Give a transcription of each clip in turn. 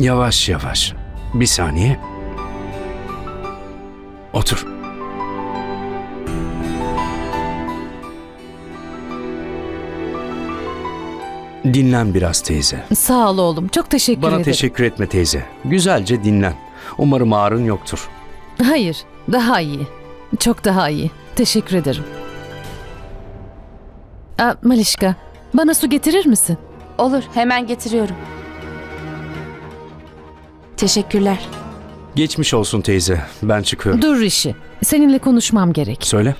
Yavaş yavaş. Bir saniye. Otur. Dinlen biraz teyze. Sağ ol oğlum. Çok teşekkür Bana ederim. teşekkür etme teyze. Güzelce dinlen. Umarım ağrın yoktur. Hayır, daha iyi. Çok daha iyi. Teşekkür ederim. Aa, Malişka, bana su getirir misin? Olur, hemen getiriyorum. Teşekkürler. Geçmiş olsun teyze. Ben çıkıyorum. Dur Rişi, seninle konuşmam gerek. Söyle.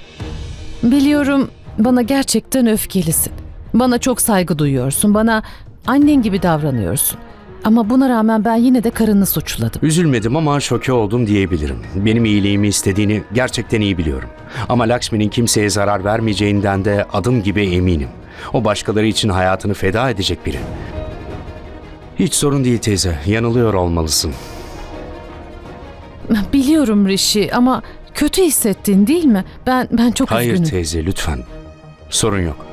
Biliyorum bana gerçekten öfkelisin. Bana çok saygı duyuyorsun. Bana annen gibi davranıyorsun. Ama buna rağmen ben yine de karını suçladım. Üzülmedim ama şoke oldum diyebilirim. Benim iyiliğimi istediğini gerçekten iyi biliyorum. Ama Lakshmi'nin kimseye zarar vermeyeceğinden de adım gibi eminim. O başkaları için hayatını feda edecek biri. Hiç sorun değil teyze. Yanılıyor olmalısın. Biliyorum Rişi ama kötü hissettin değil mi? Ben ben çok Hayır üzgünüm. teyze lütfen. Sorun yok.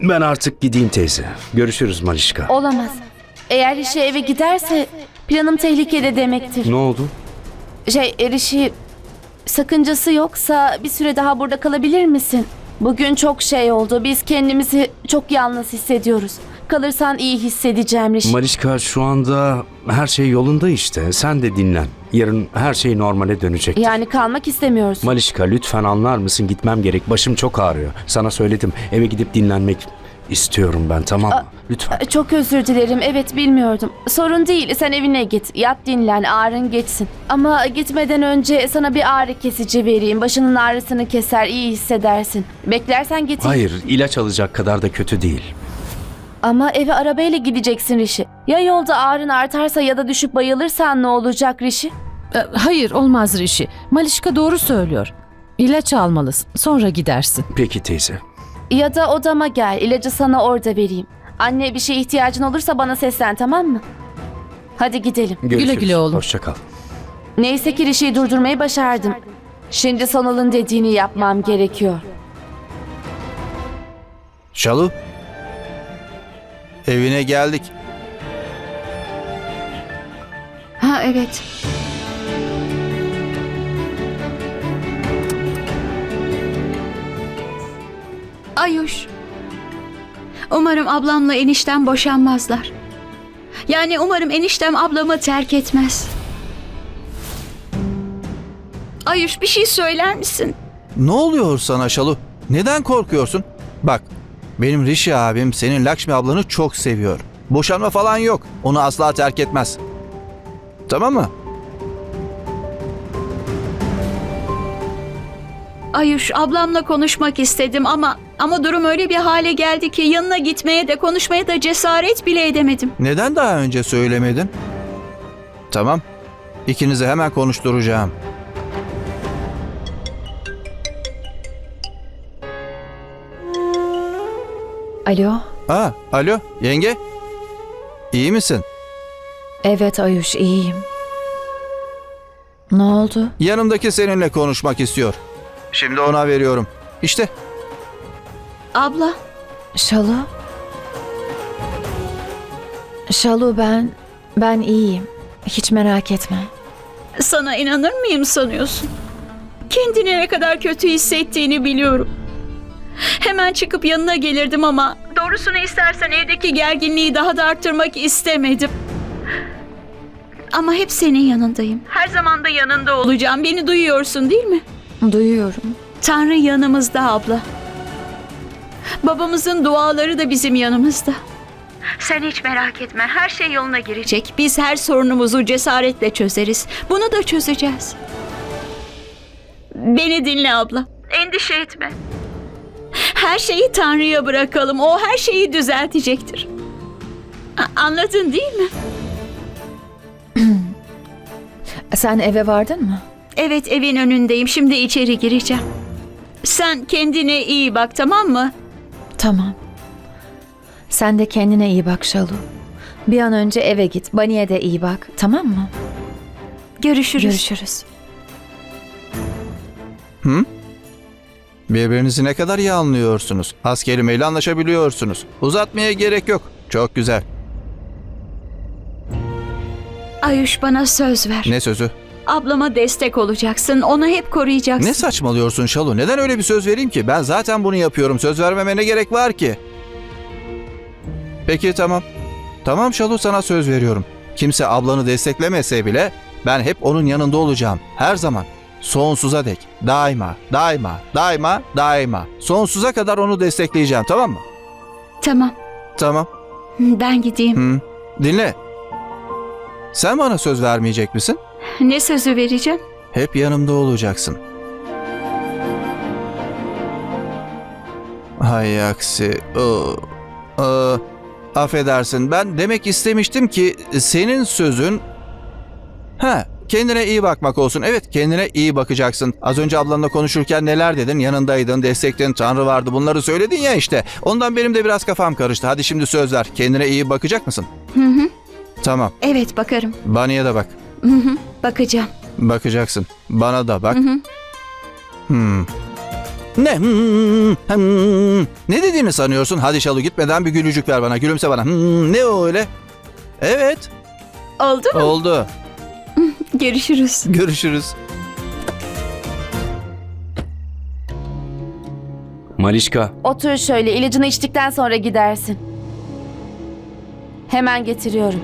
Ben artık gideyim teyze. Görüşürüz Malişka. Olamaz. Eğer Rişi eve giderse planım tehlikede demektir. Ne oldu? Şey, Rişi sakıncası yoksa bir süre daha burada kalabilir misin? Bugün çok şey oldu. Biz kendimizi çok yalnız hissediyoruz. Kalırsan iyi hissedeceğim Rişi. Malişka şu anda her şey yolunda işte. Sen de dinlen. Yarın her şey normale dönecek. yani kalmak istemiyorsun. Malişka lütfen anlar mısın? Gitmem gerek. Başım çok ağrıyor. Sana söyledim. Eve gidip dinlenmek istiyorum ben tamam mı? Lütfen. Çok özür dilerim. Evet bilmiyordum. Sorun değil. Sen evine git. Yat dinlen. Ağrın geçsin. Ama gitmeden önce sana bir ağrı kesici vereyim. Başının ağrısını keser. iyi hissedersin. Beklersen getir. Hayır ilaç alacak kadar da kötü değil. Ama eve arabayla gideceksin Rişi. Ya yolda ağrın artarsa ya da düşüp bayılırsan ne olacak Rişi? Ee, Hayır olmaz Rişi. Malişka doğru söylüyor. İlaç almalısın. Sonra gidersin. Peki teyze. Ya da odama gel. İlacı sana orada vereyim. Anne bir şeye ihtiyacın olursa bana seslen tamam mı? Hadi gidelim. Görüşürüz. güle oğlum. Hoşça kal. Neyse ki Rişi'yi durdurmayı başardım. Şimdi Sonal'ın dediğini yapmam gerekiyor. Şalu. Evine geldik. Ha evet. Ayuş. Umarım ablamla eniştem boşanmazlar. Yani umarım eniştem ablamı terk etmez. Ayuş bir şey söyler misin? Ne oluyor sana Şalu? Neden korkuyorsun? Bak, benim Rishi abim senin Lakshmi ablanı çok seviyor. Boşanma falan yok. Onu asla terk etmez. Tamam mı? Ayuş ablamla konuşmak istedim ama ama durum öyle bir hale geldi ki yanına gitmeye de konuşmaya da cesaret bile edemedim. Neden daha önce söylemedin? Tamam. İkinizi hemen konuşturacağım. Alo. Aa, alo, yenge. İyi misin? Evet Ayuş iyiyim. Ne oldu? Yanımdaki seninle konuşmak istiyor. Şimdi ona veriyorum. İşte. Abla Şalu? Şalu ben ben iyiyim. Hiç merak etme. sana inanır mıyım sanıyorsun? Kendini ne kadar kötü hissettiğini biliyorum. Hemen çıkıp yanına gelirdim ama doğrusunu istersen evdeki gerginliği daha da arttırmak istemedim. Ama hep senin yanındayım. Her zaman da yanında olacağım. Beni duyuyorsun değil mi? Duyuyorum. Tanrı yanımızda abla. Babamızın duaları da bizim yanımızda. Sen hiç merak etme. Her şey yoluna girecek. Biz her sorunumuzu cesaretle çözeriz. Bunu da çözeceğiz. Beni dinle abla. Endişe etme. Her şeyi Tanrı'ya bırakalım. O her şeyi düzeltecektir. A- Anladın değil mi? Sen eve vardın mı? Evet evin önündeyim. Şimdi içeri gireceğim. Sen kendine iyi bak tamam mı? Tamam. Sen de kendine iyi bak Şalu. Bir an önce eve git. Bani'ye de iyi bak. Tamam mı? Görüşürüz. Görüşürüz. Hı? Birbirinizi ne kadar iyi anlıyorsunuz. Az kelimeyle anlaşabiliyorsunuz. Uzatmaya gerek yok. Çok güzel. Ayuş bana söz ver. Ne sözü? Ablama destek olacaksın. Onu hep koruyacaksın. Ne saçmalıyorsun Şalu? Neden öyle bir söz vereyim ki? Ben zaten bunu yapıyorum. Söz vermeme ne gerek var ki? Peki tamam. Tamam Şalu sana söz veriyorum. Kimse ablanı desteklemese bile ben hep onun yanında olacağım. Her zaman. Sonsuza dek. Daima, daima, daima, daima. Sonsuza kadar onu destekleyeceğim tamam mı? Tamam. Tamam. Ben gideyim. Hı. Dinle. Sen bana söz vermeyecek misin? Ne sözü vereceğim? Hep yanımda olacaksın. Hay aksi. Iı, ıı, affedersin ben demek istemiştim ki senin sözün... Ha kendine iyi bakmak olsun. Evet kendine iyi bakacaksın. Az önce ablanla konuşurken neler dedin? Yanındaydın, destektin, Tanrı vardı bunları söyledin ya işte. Ondan benim de biraz kafam karıştı. Hadi şimdi söz ver. Kendine iyi bakacak mısın? Hı hı. Tamam. Evet bakarım. Baniye de bak. Hı hı. Bakacağım. Bakacaksın. Bana da bak. Hı hı. Hmm. Ne? Hmm, hmm. Ne dediğini sanıyorsun? Hadi Şalu gitmeden bir gülücük ver bana. Gülümse bana. Hmm, ne o öyle? Evet. Oldu mu? Oldu. Görüşürüz. Görüşürüz. Malişka, Otur şöyle ilacını içtikten sonra gidersin. Hemen getiriyorum.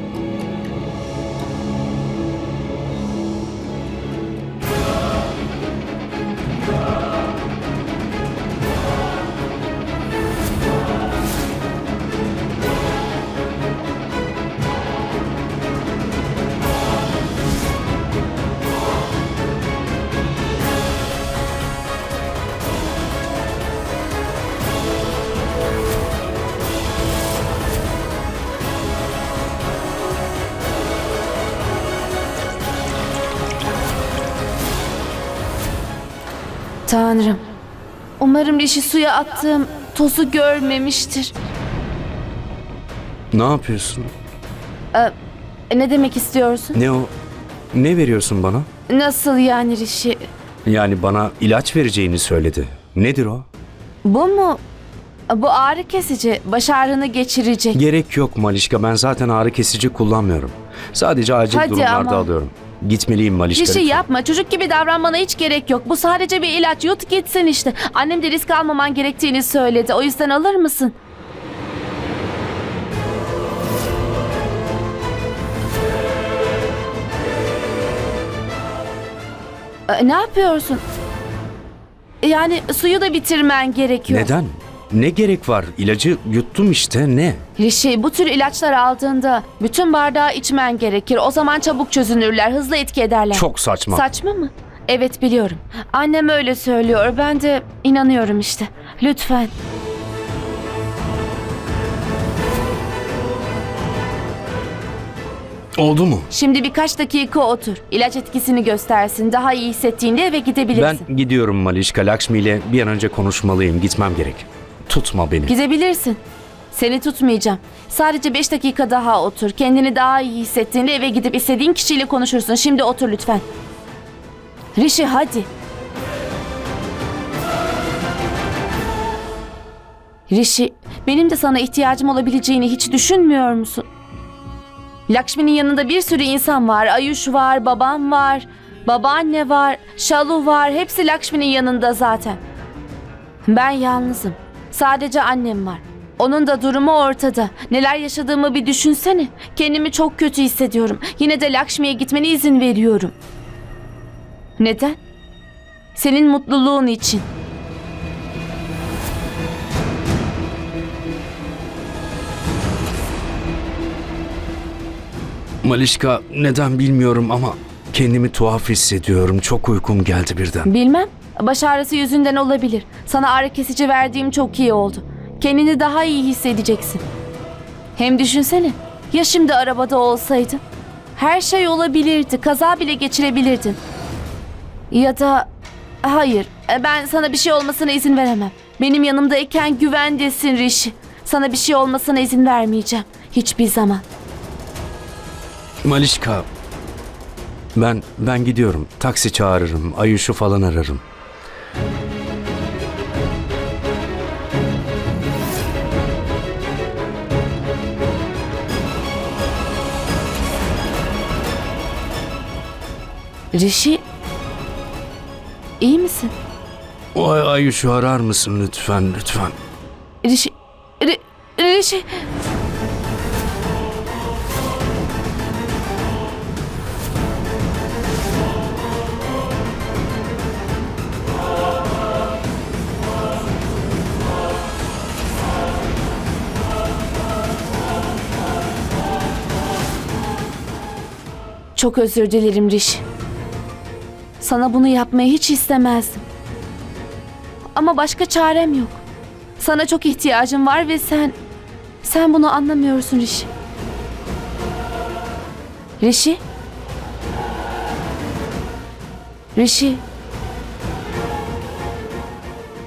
Tanrım. Umarım Rişi suya attığım tozu görmemiştir. ne yapıyorsun? E, Ne demek istiyorsun? Ne o? Ne veriyorsun bana? Nasıl yani Rişi? Yani bana ilaç vereceğini söyledi. Nedir o? Bu mu? Bu ağrı kesici. Baş ağrını geçirecek. Gerek yok Malişka. Ben zaten ağrı kesici kullanmıyorum. Sadece acil Hadi durumlarda ama. alıyorum. Gitmeliyim Malişka. Bir şey lütfen. yapma. Çocuk gibi davranmana hiç gerek yok. Bu sadece bir ilaç. Yut gitsin işte. Annem de risk almaman gerektiğini söyledi. O yüzden alır mısın? E, Ne yapıyorsun? Yani suyu da bitirmen gerekiyor. Neden? Ne gerek var? İlacı yuttum işte. Ne? Rişi bu tür ilaçlar aldığında bütün bardağı içmen gerekir. O zaman çabuk çözünürler, hızlı etki ederler. Çok saçma. Saçma mı? Evet biliyorum. Annem öyle söylüyor. Ben de inanıyorum işte. Lütfen. Oldu mu? Şimdi birkaç dakika otur. İlaç etkisini göstersin. Daha iyi hissettiğinde eve gidebilirsin. Ben gidiyorum Malişka. Lakshmi ile bir an önce konuşmalıyım. Gitmem gerek. Tutma beni. Gidebilirsin. Seni tutmayacağım. Sadece beş dakika daha otur. Kendini daha iyi hissettiğinde eve gidip istediğin kişiyle konuşursun. Şimdi otur lütfen. Rişi hadi. Rişi, benim de sana ihtiyacım olabileceğini hiç düşünmüyor musun? Lakşmi'nin yanında bir sürü insan var. Ayuş var, babam var, babaanne var, Şalu var. Hepsi Lakşmi'nin yanında zaten. Ben yalnızım. Sadece annem var. Onun da durumu ortada. Neler yaşadığımı bir düşünsene. Kendimi çok kötü hissediyorum. Yine de Lakşmi'ye gitmene izin veriyorum. Neden? Senin mutluluğun için. Malişka neden bilmiyorum ama kendimi tuhaf hissediyorum. Çok uykum geldi birden. Bilmem. Baş ağrısı yüzünden olabilir. Sana ağrı kesici verdiğim çok iyi oldu. Kendini daha iyi hissedeceksin. Hem düşünsene. Ya şimdi arabada olsaydın? Her şey olabilirdi. Kaza bile geçirebilirdin. Ya da hayır. e, Ben sana bir şey olmasına izin veremem. Benim yanımdayken güvendesin Rişi. Sana bir şey olmasına izin vermeyeceğim. Hiçbir zaman. Malişka ben ben gidiyorum. Taksi çağırırım. Ayuş'u falan ararım. Rishi iyi misin? Ay Ayuş'u arar mısın lütfen lütfen? Rishi Ri- Rishi Çok özür dilerim Rishi. Sana bunu yapmayı hiç istemezdim. Ama başka çarem yok. Sana çok ihtiyacım var ve sen... Sen bunu anlamıyorsun Rishi. Rishi? Rishi?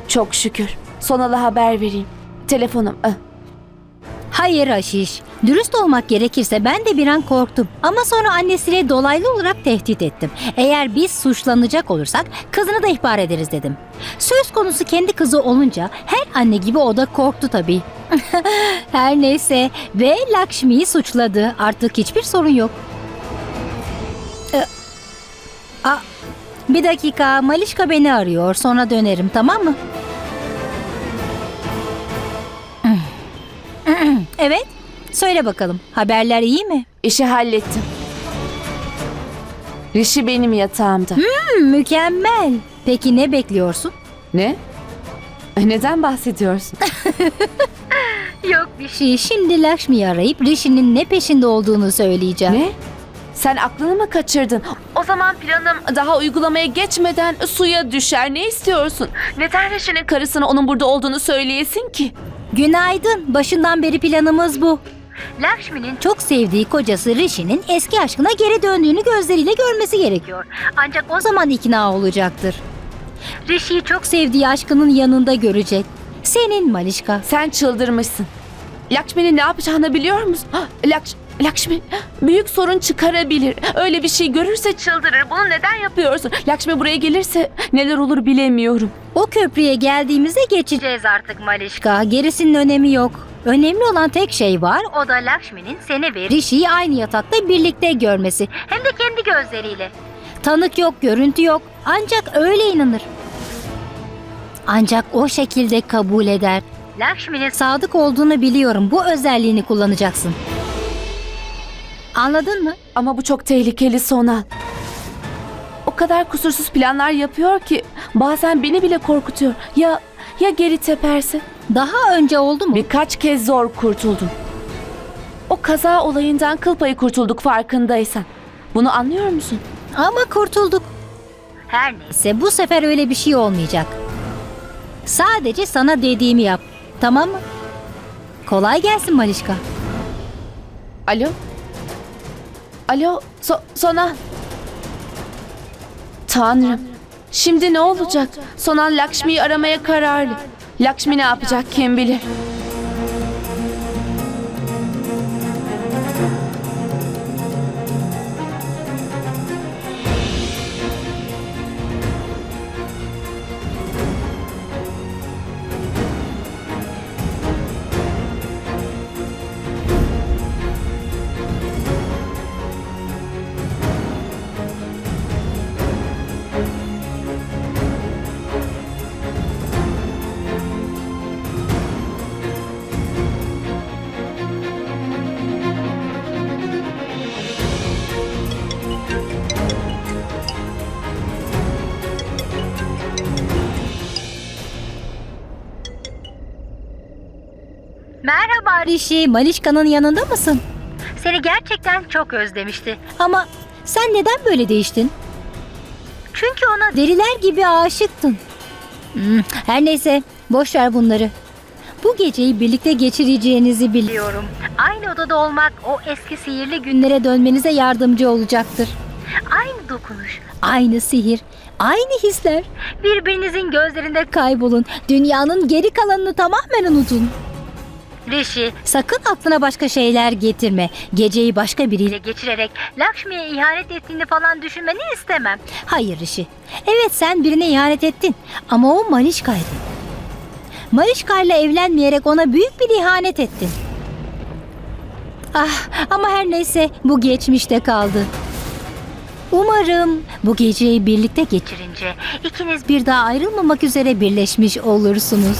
Çok şükür. Sonala haber vereyim. Telefonum. ah. Hayır Aşiş. Dürüst olmak gerekirse ben de bir an korktum. Ama sonra annesiyle dolaylı olarak tehdit ettim. Eğer biz suçlanacak olursak kızını da ihbar ederiz dedim. Söz konusu kendi kızı olunca her anne gibi o da korktu tabii. her neyse ve Lakshmi'yi suçladı. Artık hiçbir sorun yok. Ee, a, bir dakika Malişka beni arıyor. Sonra dönerim tamam mı? Evet. Söyle bakalım. Haberler iyi mi? İşi hallettim. Rishi benim yatağımda. Hmm, mükemmel. Peki ne bekliyorsun? Ne? Neden bahsediyorsun? Yok bir şey. Şimdi Lakshmi'yi arayıp Rishi'nin ne peşinde olduğunu söyleyeceğim. ne? Sen aklını mı kaçırdın? O zaman planım daha uygulamaya geçmeden suya düşer. Ne istiyorsun? Neden Rishi'nin karısına onun burada olduğunu söyleyesin ki? Günaydın. Başından beri planımız bu. Lakshmi'nin çok sevdiği kocası Rishi'nin eski aşkına geri döndüğünü gözleriyle görmesi gerekiyor. Ancak o zaman ikna olacaktır. Rishi'yi çok sevdiği aşkının yanında görecek. Senin Malişka. Sen çıldırmışsın. Lakshmi'nin ne yapacağını biliyor musun? Ha, Lakshmi büyük sorun çıkarabilir. Öyle bir şey görürse çıldırır. Bunu neden yapıyorsun? Lakshmi buraya gelirse neler olur bilemiyorum. O köprüye geldiğimizde geçeceğiz artık Malişka. Gerisinin önemi yok. Önemli olan tek şey var. O da Lakshmi'nin seni ve Rishi'yi aynı yatakta birlikte görmesi. Hem de kendi gözleriyle. Tanık yok, görüntü yok. Ancak öyle inanır. Ancak o şekilde kabul eder. Lakshmi'nin sadık olduğunu biliyorum. Bu özelliğini kullanacaksın. Anladın mı? Ama bu çok tehlikeli Sonal. O kadar kusursuz planlar yapıyor ki bazen beni bile korkutuyor. Ya ya geri teperse? Daha önce oldu mu? Birkaç kez zor kurtuldum. O kaza olayından kıl payı kurtulduk farkındaysan. Bunu anlıyor musun? Ama kurtulduk. Her neyse bu sefer öyle bir şey olmayacak. Sadece sana dediğimi yap. Tamam mı? Kolay gelsin Malişka. Alo? Alo, so Sonal. Tanrım. Şimdi ne olacak? Sonal Lakshmi'yi aramaya kararlı. Lakshmi ne yapacak kim bilir. Rişi. Malişka'nın yanında mısın? Seni gerçekten çok özlemişti. Ama sen neden böyle değiştin? Çünkü ona deliler gibi aşıktın. Hmm, her neyse boş ver bunları. Bu geceyi birlikte geçireceğinizi biliyorum. Aynı odada olmak o eski sihirli günlere dönmenize yardımcı olacaktır. Aynı dokunuş, aynı sihir, aynı hisler. Birbirinizin gözlerinde kaybolun. Dünyanın geri kalanını tamamen unutun. Rishi, sakın aklına başka şeyler getirme. Geceyi başka biriyle geçirerek Lakshmi'ye ihanet ettiğini falan düşünmeni istemem. Hayır Rishi. Evet sen birine ihanet ettin ama o Malişka'ydı. Malişka ile evlenmeyerek ona büyük bir ihanet ettin. Ah ama her neyse bu geçmişte kaldı. Umarım bu geceyi birlikte geçirince ikiniz bir daha ayrılmamak üzere birleşmiş olursunuz.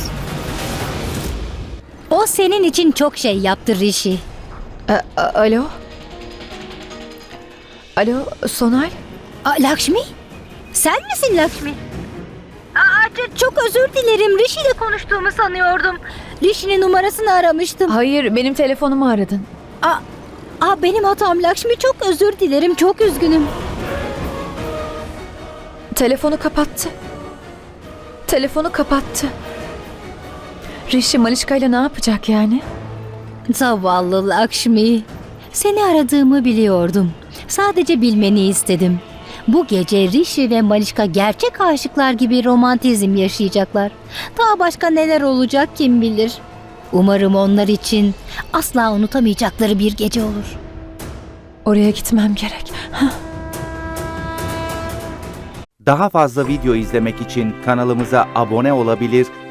O senin için çok şey yaptı Rishi. A- a- alo? Alo Sonal? Aa, Lakshmi? Sen misin Lakshmi? Aa, c- çok özür dilerim. Rishi ile konuştuğumu sanıyordum. Rishi'nin numarasını aramıştım. Hayır benim telefonumu aradın. Aa, aa, benim hatam Lakshmi. Çok özür dilerim. Çok üzgünüm. Telefonu kapattı. Telefonu kapattı. Rishi Malişka ile ne yapacak yani? Zavallı Lakshmi. Seni aradığımı biliyordum. Sadece bilmeni istedim. Bu gece Rishi ve Malişka gerçek aşıklar gibi romantizm yaşayacaklar. Daha başka neler olacak kim bilir. Umarım onlar için asla unutamayacakları bir gece olur. Oraya gitmem gerek. Daha fazla video izlemek için kanalımıza abone olabilir,